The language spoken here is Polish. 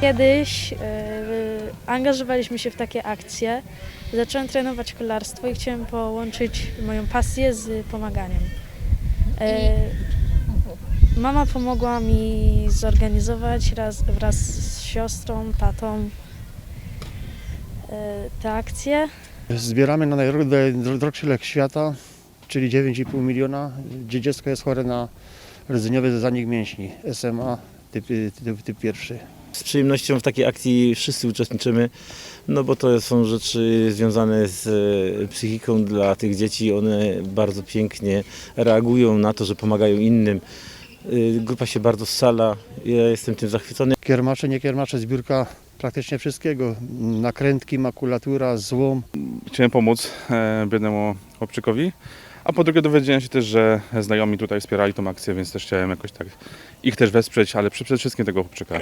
Kiedyś e, angażowaliśmy się w takie akcje. Zacząłem trenować kolarstwo i chciałem połączyć moją pasję z pomaganiem. E, Mama pomogła mi zorganizować raz, wraz z siostrą, tatą e, te akcje. Zbieramy na najdroższy lek świata, czyli 9,5 miliona, gdzie dziecko jest chore na rdzeniowy zanik mięśni, SMA typ, typ, typ pierwszy. Z przyjemnością w takiej akcji wszyscy uczestniczymy, no bo to są rzeczy związane z e, psychiką dla tych dzieci. One bardzo pięknie reagują na to, że pomagają innym. E, Grupa się bardzo scala, ja jestem tym zachwycony. Kiermacze, nie kiermacze, zbiórka praktycznie wszystkiego. Nakrętki, makulatura, złom. Chciałem pomóc e, biednemu chłopczykowi. A po drugie dowiedziałem się też, że znajomi tutaj wspierali tą akcję, więc też chciałem jakoś tak ich też wesprzeć, ale przede wszystkim tego chłopczyka.